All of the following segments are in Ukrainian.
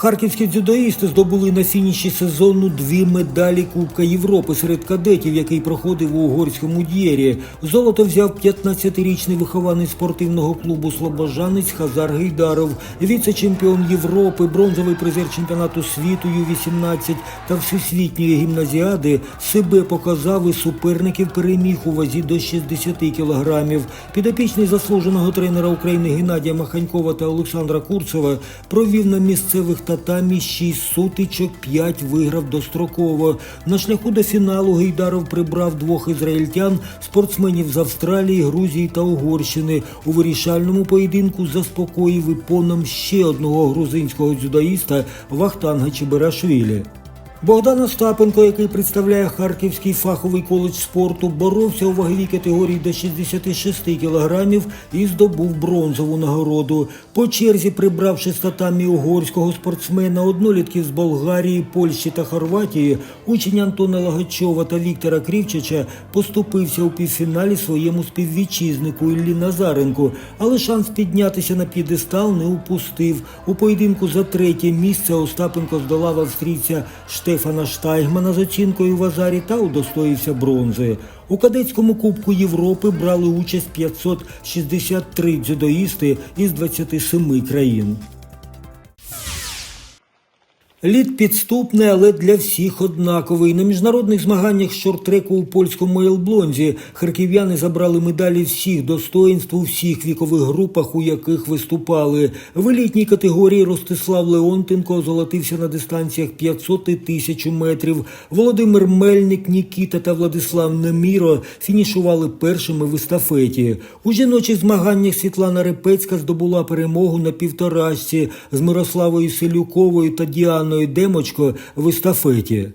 Харківські дзюдоїсти здобули на фініші сезону дві медалі Кубка Європи серед кадетів, який проходив у угорському д'єрі. Золото взяв 15-річний вихованець спортивного клубу Слобожанець Хазар Гейдаров, віце-чемпіон Європи, бронзовий призер чемпіонату світу Ю-18 та всесвітньої гімназіади себе показав і суперників переміг у вазі до 60 кілограмів. Підопічний заслуженого тренера України Геннадія Маханькова та Олександра Курцева провів на місцевих татамі 6 сутичок, 5 виграв достроково. На шляху до фіналу Гейдаров прибрав двох ізраїльтян, спортсменів з Австралії, Грузії та Угорщини. У вирішальному поєдинку заспокоїв іпоном ще одного грузинського дзюдоїста Вахтанга Чеберашвілі. Богдан Остапенко, який представляє Харківський фаховий коледж спорту, боровся у ваговій категорії до 66 кілограмів і здобув бронзову нагороду. По черзі прибравши з угорського спортсмена, однолітків з Болгарії, Польщі та Хорватії, учень Антона Лагачова та Віктора Крівчича поступився у півфіналі своєму співвітчизнику Іллі Назаренку, але шанс піднятися на п'єдестал не упустив. У поєдинку за третє місце Остапенко здолав австрійця Штефана Штайгмана з оцінкою в Азарі та удостоївся бронзи. У кадетському Кубку Європи брали участь 563 дзюдоїсти із 27 країн. Лід підступний, але для всіх однаковий. На міжнародних змаганнях шорт-треку у польському Елблонзі харків'яни забрали медалі всіх достоїнств у всіх вікових групах, у яких виступали. В елітній категорії Ростислав Леонтенко озолотився на дистанціях 500 і 1000 метрів. Володимир Мельник, Нікіта та Владислав Неміро фінішували першими в естафеті. У жіночих змаганнях Світлана Репецька здобула перемогу на півторашці з Мирославою Селюковою та Діаною Демочко в естафеті.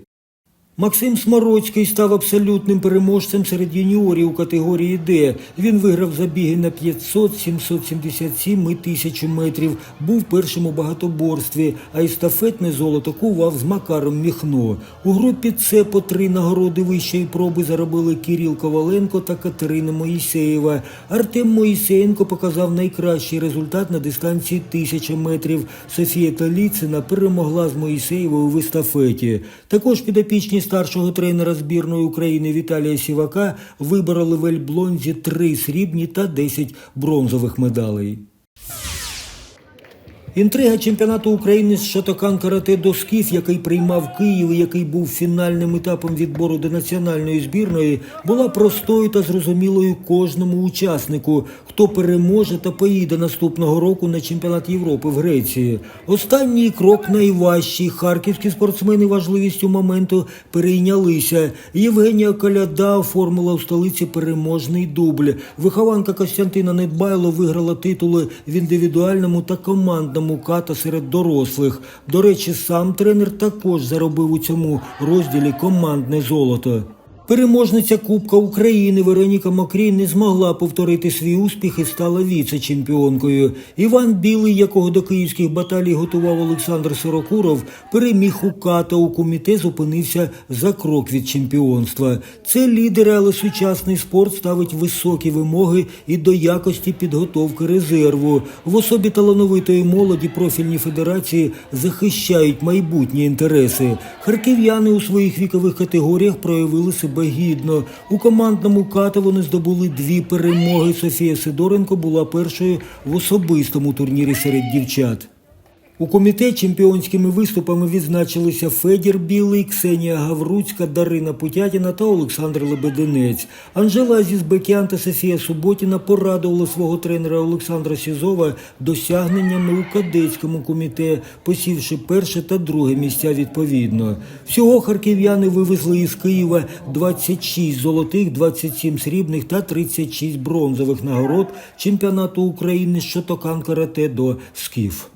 Максим Смороцький став абсолютним переможцем серед юніорів у категорії Д. Він виграв забіги на 500, 777 і 1000 метрів. Був першим у багатоборстві, а естафетне золото кував з Макаром Міхно. У групі С по три нагороди вищої проби заробили Кирил Коваленко та Катерина Моїсеєва. Артем Моїсеєнко показав найкращий результат на дистанції 1000 метрів. Софія Таліцина перемогла з Моїсеєвою в естафеті. Також підопічні старшого тренера збірної України Віталія Сівака вибороли в Ельблонзі три срібні та 10 бронзових медалей. Інтрига чемпіонату України з шатокан карате до скіф, який приймав Київ який був фінальним етапом відбору до національної збірної, була простою та зрозумілою кожному учаснику, хто переможе та поїде наступного року на чемпіонат Європи в Греції. Останній крок найважчий. Харківські спортсмени важливістю моменту перейнялися. Євгенія Коляда оформила у столиці переможний дубль. Вихованка Костянтина Недбайло виграла титули в індивідуальному та командному ката серед дорослих. До речі, сам тренер також заробив у цьому розділі командне золото. Переможниця Кубка України Вероніка Мокрій не змогла повторити свій успіх і стала віце-чемпіонкою. Іван Білий, якого до київських баталій готував Олександр Сорокуров, переміг у ката у комітет зупинився за крок від чемпіонства. Це лідери, але сучасний спорт ставить високі вимоги і до якості підготовки резерву. В особі талановитої молоді профільні федерації захищають майбутні інтереси. Харків'яни у своїх вікових категоріях проявили себе гідно. У командному ката вони здобули дві перемоги. Софія Сидоренко була першою в особистому турнірі серед дівчат. У комітет чемпіонськими виступами відзначилися Федір Білий, Ксенія Гавруцька, Дарина Путятіна та Олександр Лебединець. Анжела Азізбекян та Софія Суботіна порадували свого тренера Олександра Сізова досягненнями у кадетському комітеті, посівши перше та друге місця відповідно. Всього харків'яни вивезли із Києва 26 золотих, 27 срібних та 36 бронзових нагород чемпіонату України з шотокан карате до скіф.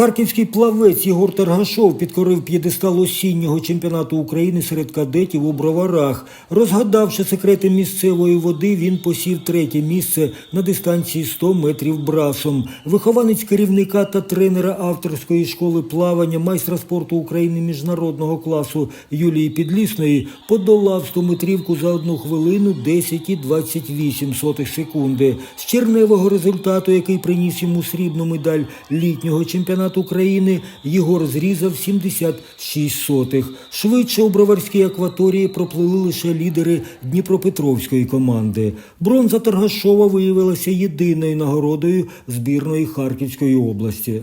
Харківський плавець Єгор Тергашов підкорив п'єдестал осіннього чемпіонату України серед кадетів у броварах. Розгадавши секрети місцевої води, він посів третє місце на дистанції 100 метрів брасом. Вихованець керівника та тренера авторської школи плавання, майстра спорту України міжнародного класу Юлії Підлісної подолав 100 метрівку за одну хвилину 10,28 секунди. З черневого результату, який приніс йому срібну медаль літнього чемпіонату чемпіонат України Єгор зрізав 76 сотих. Швидше у броварській акваторії проплили лише лідери Дніпропетровської команди. Бронза Таргашова виявилася єдиною нагородою збірної Харківської області.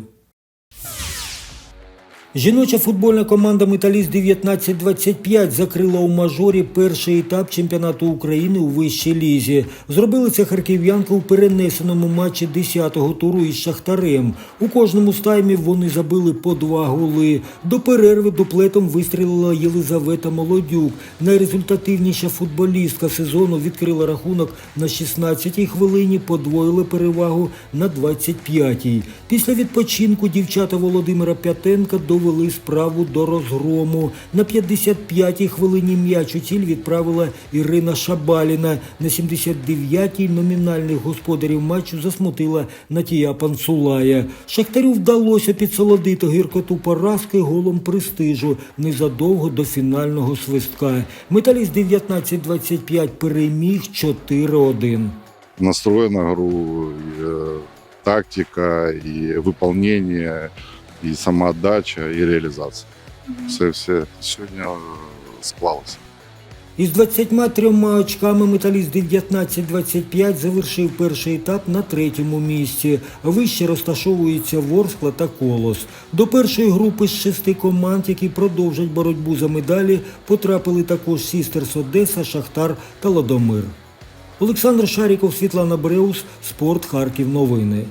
Жіноча футбольна команда Металіст 1925 закрила у мажорі перший етап чемпіонату України у вищій лізі. Зробили це харків'янка у перенесеному матчі 10-го туру із Шахтарем. У кожному з таймів вони забили по два голи. До перерви дуплетом вистрілила Єлизавета Молодюк. Найрезультативніша футболістка сезону відкрила рахунок на 16-й хвилині, подвоїли перевагу на 25-й. Після відпочинку дівчата Володимира П'ятенка довели справу до розгрому. На 55-й хвилині м'яч у ціль відправила Ірина Шабаліна. На 79-й номінальних господарів матчу засмутила Натія Панцулая. Шахтарю вдалося підсолодити гіркоту поразки голом престижу незадовго до фінального свистка. Металіст 19-25 переміг 4-1. настрой на игру, и, э, тактика, и выполнение, и самоотдача, и реализация. Все, все сегодня э, склалось. Із 23 очками металіст 19-25 завершив перший етап на третьому місці. Вище розташовуються Ворскла та Колос. До першої групи з шести команд, які продовжать боротьбу за медалі, потрапили також Сістерс Одеса, Шахтар та Ладомир. Олександр Шаріков, Світлана Бреус, Спорт Харків. Новини.